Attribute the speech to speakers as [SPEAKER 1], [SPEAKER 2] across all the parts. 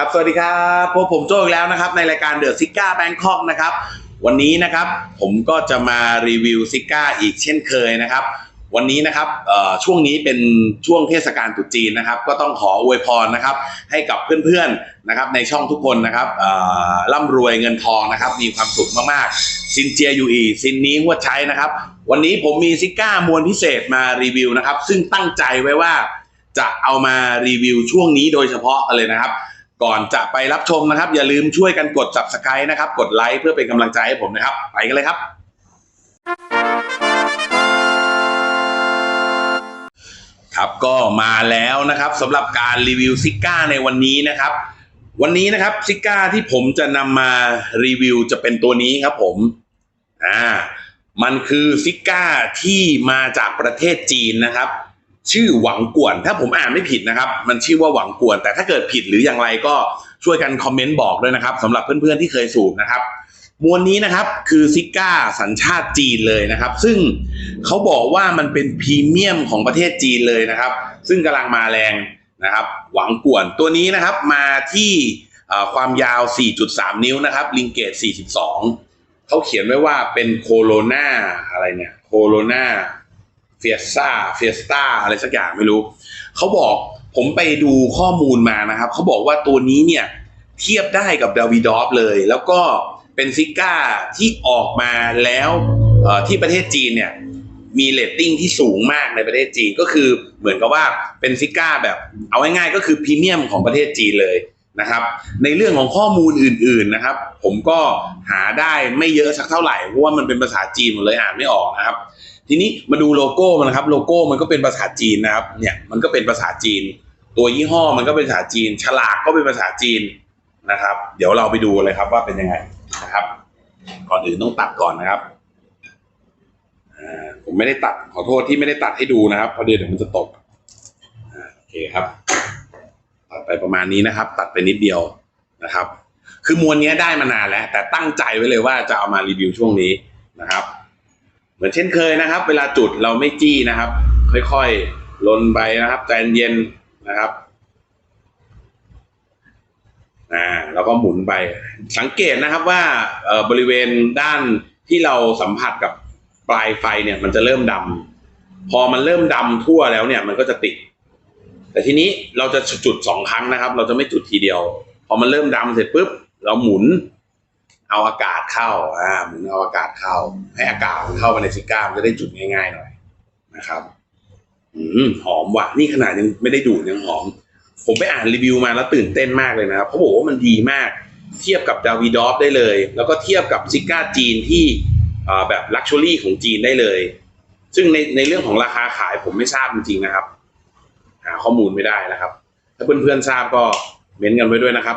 [SPEAKER 1] ครับ สวัสดีครับพบผมโจ้อีกแล้วนะครับ ในรายการเดอะซิก้าแบงคอกนะครับ วันนี้นะครับผมก็จะมารีวิวซิก้าอีกเช่นเคยนะครับ วันนี้นะครับช่วงนี้เป็นช่วงเทศกาลตรุษจีนนะครับ ก็ต้องขออวยพรนะครับ ให้กับเพื่อนๆนะครับ ในช่องทุกคนนะครับร่ำรวยเงินทองนะครับ มีความสุขมากๆซินเจียยูอีซินนี้หัวใช้นะครับ วันนี้ผมมีซิก้ามวลพิเศษมารีวิวนะครับ ซึ่งตั้งใจไว้ว่าจะเอามารีวิวช่วงนี้โดยเฉพาะเลยนะครับ ก่อนจะไปรับชมนะครับ อย่าลืมช่วยกันกด subscribe นะครับ กดไลค์เพื่อเป็นกำลังใจให้ผมนะครับ ไปกันเลยครับ ครับก็มาแล้วนะครับสำหรับการรีวิวซิก้าในวันนี้นะครับ วันนี้นะครับซิก้าที่ผมจะนำมารีวิวจะเป็นตัวนี้ครับผมอ่ามันคือซิก้าที่มาจากประเทศจีนนะครับ ชื่อหวังกวน ถ้าผมอ่านไม่ผิดนะครับ มันชื่อว่าหวังกวน แต่ถ้าเกิดผิดหรืออย่างไรก็ช่วยกันคอมเมนต์บอกด้วยนะครับสำหรับเพื่อนๆที่เคยสูบนะครับ มวลนี้นะครับคือซิก้าสัญชาติจีนเลยนะครับ ซึ่งเขาบอกว่ามันเป็นพรีเมียมของประเทศจีนเลยนะครับ ซึ่งกำลังมาแรงนะครับ หวังกวนตัวนี้นะครับมาที่ความยาว 4.3 นิ้วนะครับลิงเกต 42 เขาเขียนไว้ว่าเป็นโคโรนาอะไรเนี่ยโคโรนา ฟียสตาเฟียสตาอะไรสักอย่างไม่รู้ เขาบอกผมไปดูข้อมูลมานะครับ เขาบอกว่าตัวนี้เนี่ย เทียบได้กับดาวิดอฟเลย แล้วก็เป็นซิก้าที่ออกมาแล้วที่ประเทศจีนเนี่ย มีเรตติ้งที่สูงมากในประเทศจีนก็คือเหมือนกับว่าเป็นซิก้าแบบ เอาง่ายๆก็คือพรีเมียมของประเทศจีนเลยนะครับ ในเรื่องของข้อมูลอื่น ๆนะครับ ผมก็หาได้ไม่เยอะสักเท่าไหร่เพราะว่ามันเป็นภาษาจีนหมดเลยอ่านไม่ออกนะครับ ทีนี้มาดูโลโก้มันนะครับโลโก้มันก็เป็นภาษาจีนนะครับเนี่ยมันก็เป็นภาษาจีน ตัวยี่ห้อมันก็เป็นภาษาจีน ฉลากก็เป็นภาษาจีนนะครับ เดี๋ยวเราไปดูเลยครับว่าเป็นยังไงนะครับ ก่อนอื่นต้องตัดก่อนนะครับอ่าผมไม่ได้ตัดขอโทษที่ไม่ได้ตัดให้ดูนะครับเพราะเดี๋ยวเดี๋ยวมันจะตกอ่าโอเคครับตัดไปประมาณนี้นะครับ ตัดไปนิดเดียวนะครับ คือมวลนี้ได้มานานแล้ว แต่ตั้งใจไว้เลยว่าจะเอามารีวิวช่วงนี้นะครับ เหมือนเช่นเคยนะครับ เวลาจุดเราไม่จี้นะครับ ค่อยๆลนไปนะครับใจเย็นนะครับอ่าแล้วก็หมุนไป สังเกตนะครับว่าเอ่อบริเวณด้านที่เราสัมผัสกับปลายไฟเนี่ยมันจะเริ่มดำพอมันเริ่มดำทั่วแล้วเนี่ยมันก็จะติด แต่ทีนี้เราจะจุดสองครั้งนะครับ เราจะไม่จุดทีเดียว พอมันเริ่มดำเสร็จปุ๊บ เราหมุน เอาอากาศเข้าอ่าหมุนเอาอากาศเข้า ให้อากาศมันเข้าไปในซิก้ามันจะได้จุดง่ายๆหน่อยนะครับ อืมหอมว่ะนี่ขนาดยังไม่ได้ดูดยังหอม ผมไปอ่านรีวิวมาแล้วตื่นเต้นมากเลยนะครับเขาบอกว่ามันดีมาก เทียบกับดาวิดอฟได้เลย แล้วก็เทียบกับซิก้าจีนที่แบบลักชัวรี่ของจีนได้เลย ซึ่งในในเรื่องของราคาขายผมไม่ทราบจริงๆนะครับ หาข้อมูลไม่ได้นะครับ ถ้าเพื่อนๆทราบก็เม้นต์กันไว้ด้วยนะครับ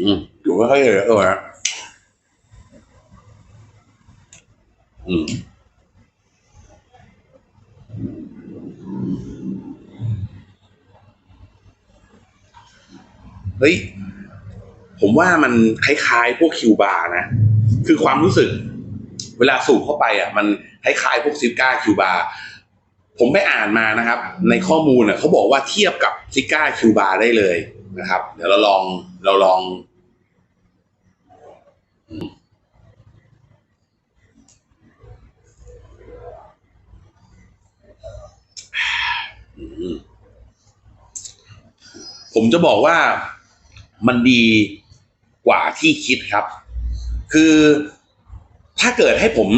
[SPEAKER 1] อืมอยู่ไม่ค่อยเยอะเออฮะอืมเฮ้ย ผมว่ามันคล้ายๆพวกคิวบาร์นะ คือความรู้สึก เวลาสูบเข้าไปอะ มันคล้ายๆพวกซิก้าคิวบาร์ผมไปอ่านมานะครับ ในข้อมูลอะเขาบอกว่าเทียบกับซิก้าคิวบาร์ได้เลยนะครับ เดี๋ยวเราลองเราลองอืมอืม ผมจะบอกว่ามันดีกว่าที่คิดครับ คือถ้าเกิดให้ผม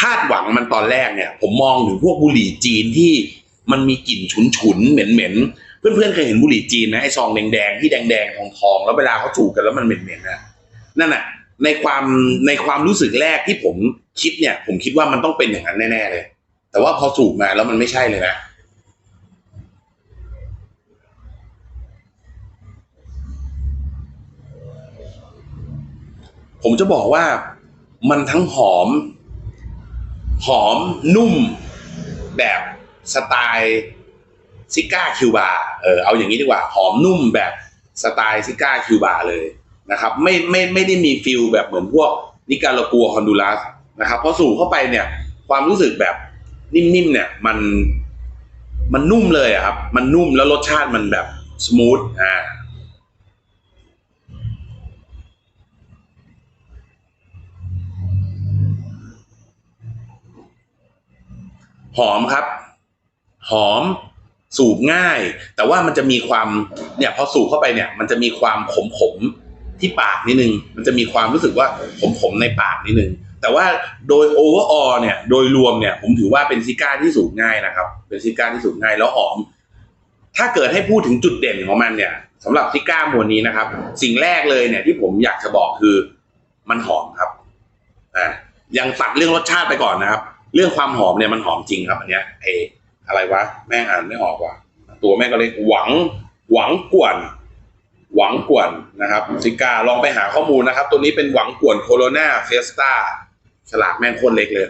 [SPEAKER 1] คาดหวังมันตอนแรกเนี่ย ผมมองถึงพวกบุหรี่จีนที่มันมีกลิ่นฉุนๆเหม็นๆเพื่อนๆเคยเห็นบุหรี่จีนไหมไอ้ซองแดงๆที่แดงๆทองๆแล้วเวลาเขาจูบกันแล้วมันเหม็นๆนะนั่นน่ะ ในความในความรู้สึกแรกที่ผมคิดเนี่ย ผมคิดว่ามันต้องเป็นอย่างนั้นแน่ๆเลย แต่ว่าพอสูบมาแล้วมันไม่ใช่เลยนะ ผมจะบอกว่ามันทั้งหอม หอมนุ่มแบบสไตล์ซิก้าคิวบาเออเอาอย่างนี้ดีกว่า หอมนุ่มแบบสไตล์ซิก้าคิวบาเลยนะครับ ไม่ไม่ไม่ได้มีฟิลแบบเหมือนพวกนิการากัวฮอนดูรัสนะครับพอสูบเข้าไปเนี่ย ความรู้สึกแบบนิ่มๆเนี่ยมันมันนุ่มเลยครับ มันนุ่มแล้วรสชาติมันแบบสมูทอ่า หอมครับ หอมสูบง่าย แต่ว่ามันจะมีความเนี่ยพอสูบเข้าไปเนี่ย มันจะมีความขมขมๆที่ปากนิดนึง มันจะมีความรู้สึกว่าขมขมๆในปากนิดนึง แต่ว่าโดยโอเวอร์ออเนี่ย โดยรวมเนี่ย ผมถือว่าเป็นซิก้าที่สูบง่ายนะครับ เป็นซิก้าที่สูบง่ายแล้วหอม ถ้าเกิดให้พูดถึงจุดเด่นของมันเนี่ยสำหรับซิก้าหมวนี้นะครับ สิ่งแรกเลยเนี่ยที่ผมอยากจะบอกคือ มันหอมครับอ่ายังตัดเรื่องรสชาติไปก่อนนะครับ เรื่องความหอมเนี่ยมันหอมจริงครับอันเนี้ยเออะไรวะแม่งอ่านไม่ออกว่ะตัวแม่งก็เลยหวังหวังกวน หวังกวนนะครับซิก้าลองไปหาข้อมูลนะครับ ตัวนี้เป็นหวังกวนโคโรนาเฟสตาฉลากแม่งโคตรเล็กเลย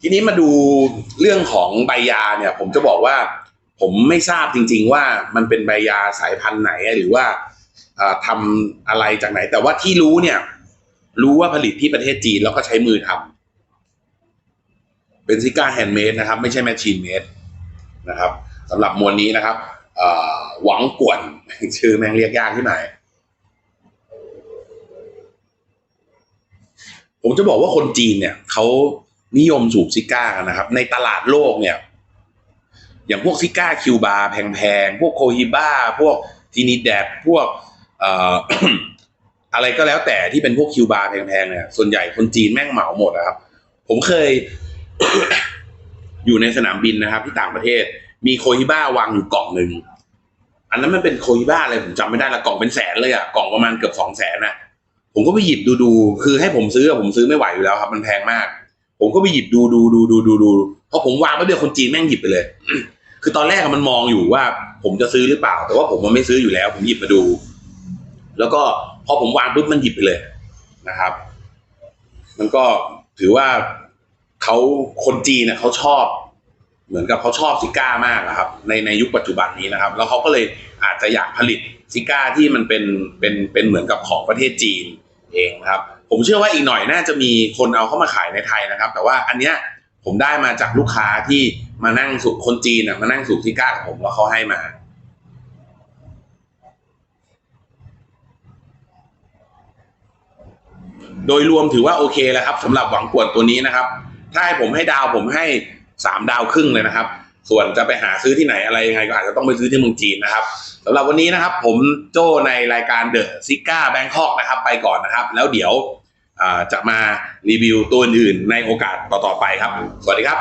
[SPEAKER 1] ทีนี้มาดูเรื่องของใบยาเนี่ย ผมจะบอกว่า ผมไม่ทราบจริง ๆ ว่ามันเป็นใบยาสายพันธุ์ไหนหรือว่า ทำอะไรจากไหน แต่ว่าที่รู้เนี่ย รู้ว่าผลิตที่ประเทศจีนแล้วก็ใช้มือทำเป็นซิก้าแฮนด์เมดนะครับ ไม่ใช่แมชชีนเมดนะครับสำหรับมวลนี้นะครับหวังกวนชื่อแม่งเรียกยากที่ไหนผมจะบอกว่าคนจีนเนี่ยเขานิยมสูบซิก้ากันนะครับ ในตลาดโลกเนี่ย อย่างพวกซิก้าคิวบาแพงๆ พวกโคฮิบ้า พวกทีนิแดดพวก อะไรก็แล้วแต่ที่เป็นพวกคิวบาร์แพงๆเนี่ยส่วนใหญ่คนจีนแม่งเหมาหมดนะครับ ผมเคยอยู่ในสนามบินนะครับ ที่ต่างประเทศ มีโคฮิบ้าวางอยู่กล่องหนึ่งอันนั้นมันเป็นโคฮิบ้าอะไรผมจำไม่ได้ละกล่องเป็นแสนเลยอะกล่องประมาณเกือบสองแสนอะผมก็ไปหยิบดูดูคือให้ผมซื้อผมซื้อไม่ไหวอยู่แล้วครับ มันแพงมาก ผมก็ไปหยิบดูดูดูดูดูดูพอผมวางไปเดียวคนจีนแม่งหยิบไปเลย คือตอนแรกมันมองอยู่ว่า ผมจะซื้อหรือเปล่า แต่ว่าผมมันไม่ซื้ออยู่แล้ว ผมหยิบมาดู แล้วก็พอผมวางปุ๊บมันหยิบไปเลยนะครับ มันก็ถือว่าเขาคนจีนเน่ะเขาชอบ เหมือนกับเขาชอบซิก้ามากอะครับ ในในยุคปัจจุบันนี้นะครับ แล้วเขาก็เลยอาจจะอยากผลิตซิก้าที่มันเป็นเป็นเป็นเหมือนกับของประเทศจีนเองนะครับ ผมเชื่อว่าอีกหน่อยน่าจะมีคนเอาเข้ามาขายในไทยนะครับ แต่ว่าอันเนี้ยผมได้มาจากลูกค้าที่มานั่งสูบคนจีนน่ะมานั่งสูบซิก้ากับผมแล้วเขาให้มา โดยรวมถือว่าโอเคแล้วครับสำหรับหวังกวนตัวนี้นะครับ ถ้าให้ผมให้ดาวผมให้สามดาวครึ่งเลยนะครับ ส่วนจะไปหาซื้อที่ไหนอะไรยังไงก็อาจจะต้องไปซื้อที่เมืองจีนนะครับสำหรับวันนี้นะครับ ผมโจ้ในรายการเดอะซิก้าแบงคอกนะครับ ไปก่อนนะครับ แล้วเดี๋ยวจะมารีวิวตัวอื่นในโอกาสต่อๆไปครับ สวัสดีครับ